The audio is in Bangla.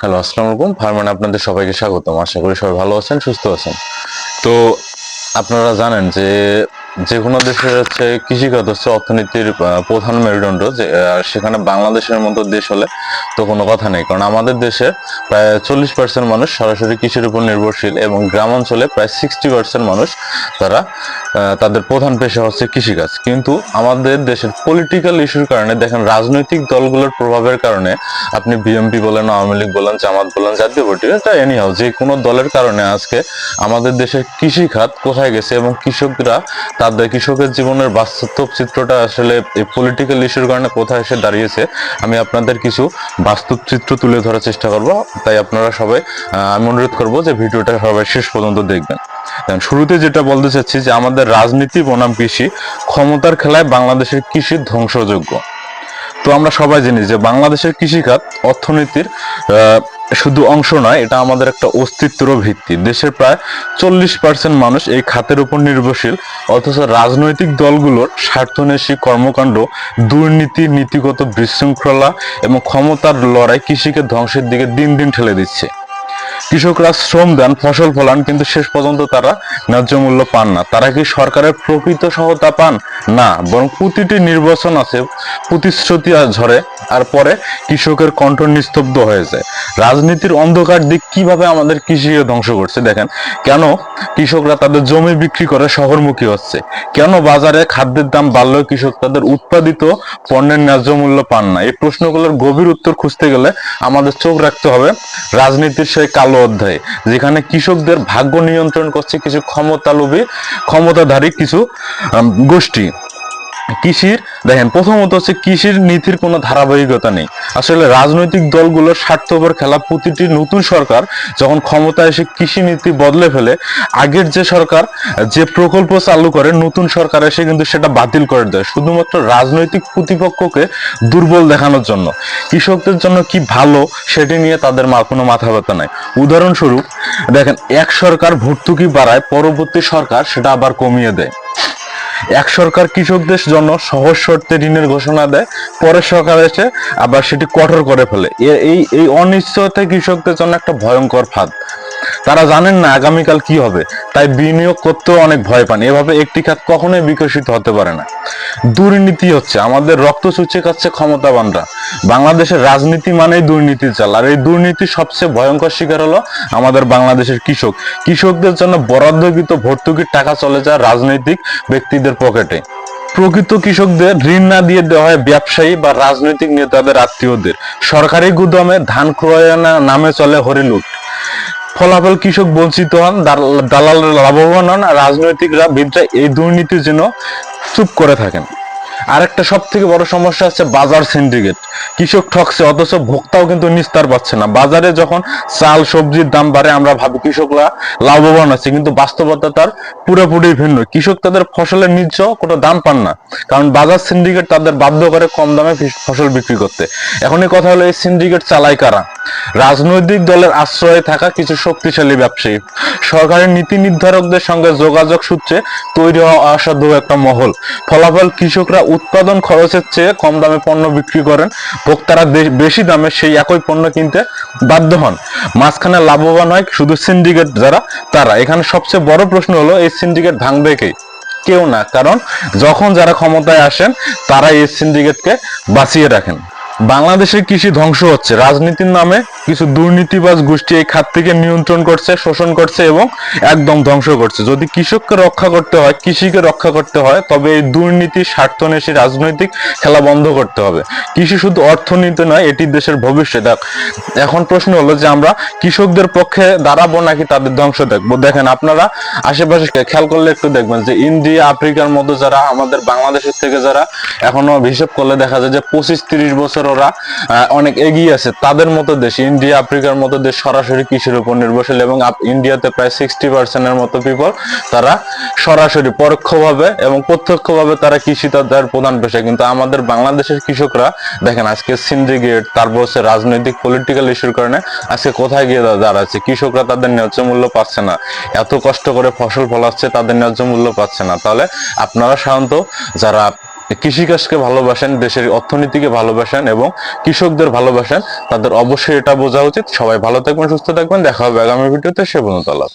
হ্যালো, আসসালামু আলাইকুম। ফারমান, আপনাদের সবাইকে স্বাগতম। আশা করি সবাই ভালো আছেন, সুস্থ আছেন। তো আপনারা জানেন যে যে কোনো দেশের হচ্ছে কৃষিখাত, হচ্ছে অর্থনীতির প্রধান মেরুদণ্ড যে সেখানে বাংলাদেশের মতো দেশ হলে তো কোনো কথা নেই। কারণ আমাদের দেশে প্রায় চল্লিশ পার্সেন্ট মানুষ সরাসরি কৃষির উপর নির্ভরশীল এবং গ্রাম অঞ্চলে প্রায় সিক্সটি পার্সেন্ট মানুষ তারা তাদের প্রধান পেশা হচ্ছে কৃষিকাজ। কিন্তু আমাদের দেশের পলিটিক্যাল ইস্যুর কারণে, দেখেন রাজনৈতিক দলগুলোর প্রভাবের কারণে, আপনি বিএমপি বলেন, আওয়ামী লীগ বলেন, জামাত বলেন, জাতীয় পার্টি এটা এনিহাও যে কোনো দলের কারণে আজকে আমাদের দেশের কৃষি খাত কোথায় গেছে এবং কৃষকরা কৃষকের জীবনের বাস্তব চিত্রটা আসলে এই পলিটিক্যাল ইস্যুর কারণে কোথায় এসে দাঁড়িয়েছে, আমি আপনাদের কিছু বাস্তব চিত্র তুলে ধরার চেষ্টা করব। তাই আপনারা সবাই আমি অনুরোধ করব যে ভিডিওটা সবাই শেষ পর্যন্ত দেখবেন। শুরুতে যেটা বলতে চাচ্ছি যে আমাদের রাজনীতি বনাম কৃষি ক্ষমতার খেলায় বাংলাদেশের কৃষি ধ্বংসযোগ্য। আমরা সবাই জানি যে বাংলাদেশের কৃষিখাত অর্থনীতির শুধু অংশ নয়, এটা আমাদের একটা অস্তিত্বর ভিত্তি। দেশের প্রায় চল্লিশ পার্সেন্ট মানুষ এই খাতের উপর নির্ভরশীল, অথচ রাজনৈতিক দলগুলোর স্বার্থন্বেষী কর্মকাণ্ড, দুর্নীতি, নীতিগত বিশৃঙ্খলা এবং ক্ষমতার লড়াই কৃষিকে ধ্বংসের দিকে দিন দিন ঠেলে দিচ্ছে। কৃষকরা শ্রম দেন, ফসল ফলান, কিন্তু শেষ পর্যন্ত তারা ন্যায্য মূল্য পান না। তারা কি সরকারের প্রকৃত সহায়তা পান? না, বরং প্রতিটি নির্বাচন আছে, প্রতিশ্রুতি ঝরে আর পরে কৃষকের কণ্ঠ নিস্তব্ধ হয়ে যায়। রাজনীতির অন্ধকার দিক কীভাবে আমাদের কৃষিকে ধ্বংস করছে দেখেন, কেন কৃষকরা তাদের জমি বিক্রি করে শহরমুখী হচ্ছে? কেন বাজারে খাদ্যের দাম বাড়লেও কৃষক তাদের উৎপাদিত পণ্যের ন্যায্য মূল্য পান না? এই প্রশ্নগুলোর গভীর উত্তর খুঁজতে গেলে আমাদের চোখ রাখতে হবে রাজনীতির সেই কালো অধ্যায়ে, যেখানে কৃষকদের ভাগ্য নিয়ন্ত্রণ করছে কিছু ক্ষমতালোভী, ক্ষমতাধারী কিছু গোষ্ঠী। কৃষির, দেখেন, প্রথমত হচ্ছে কৃষির নীতির কোনো ধারাবাহিকতা নেই। আসলে রাজনৈতিক দলগুলোর স্বার্থপর খেলা প্রতিটি নতুন সরকার যখন ক্ষমতা এসে কৃষি নীতি বদলে ফেলে, আগের যে সরকার, যে প্রকল্প চালু করে, নতুন সরকার এসে কিন্তু সেটা বাতিল করে দেয়, শুধুমাত্র রাজনৈতিক প্রতিপক্ষকে দুর্বল দেখানোর জন্য। কৃষকদের জন্য কি ভালো সেটি নিয়ে তাদের মা কোনো মাথা ব্যথা নাই। উদাহরণস্বরূপ, দেখেন, এক সরকার ভর্তুকি বাড়ায়, পরবর্তী সরকার সেটা আবার কমিয়ে দেয়। এক সরকার কৃষকদের জন্য সহজ শর্তে ঋণের ঘোষণা দেয়, পরের সরকার এসে আবার সেটি কঠোর করে ফেলে। এই এই অনিশ্চয়তা কৃষকদের জন্য একটা ভয়ঙ্কর ফাঁদ। তারা জানেন না আগামীকাল কি হবে, তাই বিনিয়োগ করতেও অনেক ভয় পান। এভাবে একটি খাত কখনোই বিকশিত হতে পারে না। দুর্নীতি হচ্ছে, আমাদের রক্ত চুচে খাচ্ছে ক্ষমতাবানরা। বাংলাদেশের রাজনীতি মানেই দুর্নীতির চাল, আর এই দুর্নীতির সবচেয়ে ভয়ঙ্কর শিকার হলো আমাদের বাংলাদেশের কৃষক। কৃষকদের জন্য বরাদ্দকৃত ভর্তুকির টাকা চলে যায় রাজনৈতিক ব্যক্তিদের পকেটে। প্রকৃত কৃষকদের ঋণ না দিয়ে দেওয়া হয় ব্যবসায়ী বা রাজনৈতিক নেতাদের আত্মীয়দের। সরকারি গুদামে ধান ক্রয় নামে চলে হরিলুট। ফলাফল কৃষক বঞ্চিত হন, দাল- দালাল লাভবান হন, আর রাজনৈতিকরা বিদ্রা এই দুর্নীতির জন্য চুপ করে থাকেন। আরেকটা সব থেকে বড় সমস্যা হচ্ছে বাজার সিন্ডিকেট কৃষক ঠকছে, অথচ ভোক্তাও কিন্তু নিস্তার পাচ্ছে না। বাজারে যখন চাল, সবজির দাম বাড়ে, আমরা ভাবি কৃষকরা লাভবান আছে, কিন্তু বাস্তবতা তার পুরোপুরি ভিন্ন। কৃষক তাদের ফসলের ন্যায্য কোনো দাম পান না, কারণ বাজার সিন্ডিকেট তাদের বাধ্য করে কম দামে ফসল বিক্রি করতে। এখন এই কথা হলো, এই সিন্ডিকেট চালায় কারা? রাজনৈতিক দলের আশ্রয়ে থাকা কিছু শক্তিশালী ব্যবসায়ী। সরকারের নীতি নির্ধারকদের সঙ্গে যোগাযোগ সূত্রে তৈরি হওয়া অসাধু একটা মহল। ফলাফল কৃষকরা উৎপাদন খরচের চেয়ে কম দামে পণ্য বিক্রি করেন। ভোক্তারা বেশি দামে সেই একই পণ্য কিনতে বাধ্য হন। মাঝখানে লাভবান হয় শুধু সিন্ডিকেট যারা, তারা। এখানে সবচেয়ে বড় প্রশ্ন হলো, এই সিন্ডিকেট ভাঙবে কে? কেউ না। কারণ যখন যারা ক্ষমতায় আসেন তারা এই সিন্ডিকেটকে বাঁচিয়ে রাখেন। বাংলাদেশের কৃষি ধ্বংস হচ্ছে। রাজনীতির নামে কিছু দুর্নীতিবাজ গোষ্ঠী এই খাত থেকে নিয়ন্ত্রণ করছে, শোষণ করছে এবং একদম ধ্বংস করছে। যদি কৃষককে রক্ষা করতে হয়, কৃষিকে রক্ষা করতে হয়, তবে এই দুর্নীতি স্বার্থনেশী রাজনৈতিক খেলা বন্ধ করতে হবে। কৃষি শুধু অর্থনীতি নয়, এটি দেশের ভবিষ্যৎ। দেখ, এখন প্রশ্ন হলো যে আমরা কৃষকদের পক্ষে দাঁড়াবো নাকি তাদের ধ্বংস দেখব? দেখেন, আপনারা আশেপাশে খেয়াল করলে একটু দেখবেন যে ইন্ডিয়া, আফ্রিকার মতো যারা আমাদের বাংলাদেশের থেকে যারা এখনও হিসেব করলে দেখা যায় যে পঁচিশ, তিরিশ বছর ওরা অনেক এগিয়ে আছে। তাদের মতো দেশ, ইন্ডিয়া, আফ্রিকার মতো দেশ সরাসরি কৃষির উপর নির্ভরশীল এবং ইন্ডিয়াতে প্রায় সিক্সটি পার্সেন্টের মতো পিপল তারা সরাসরি পরোক্ষভাবে এবং প্রত্যক্ষভাবে তারা কৃষি তাদের প্রধান পেশা। কিন্তু আমাদের বাংলাদেশের কৃষকরা, দেখেন আজকে সিন্ডিকেট তারপর হচ্ছে রাজনৈতিক পলিটিক্যাল ইস্যুর কারণে আজকে কোথায় গিয়ে দাঁড়াচ্ছে? কৃষকরা তাদের ন্যায্য মূল্য পাচ্ছে না। এত কষ্ট করে ফসল ফলাচ্ছে, তাদের ন্যায্য মূল্য পাচ্ছে না। তাহলে আপনারা সাধারণত যারা কৃষিকাজকে ভালোবাসেন, দেশের অর্থনীতিকে ভালোবাসেন এবং কৃষকদের ভালোবাসেন, তাদের অবশ্যই এটা বোঝা উচিত। সবাই ভালো থাকবেন, সুস্থ থাকবেন। দেখা হবে আগামী ভিডিওতে। সে পর্যন্ত আল্লাহ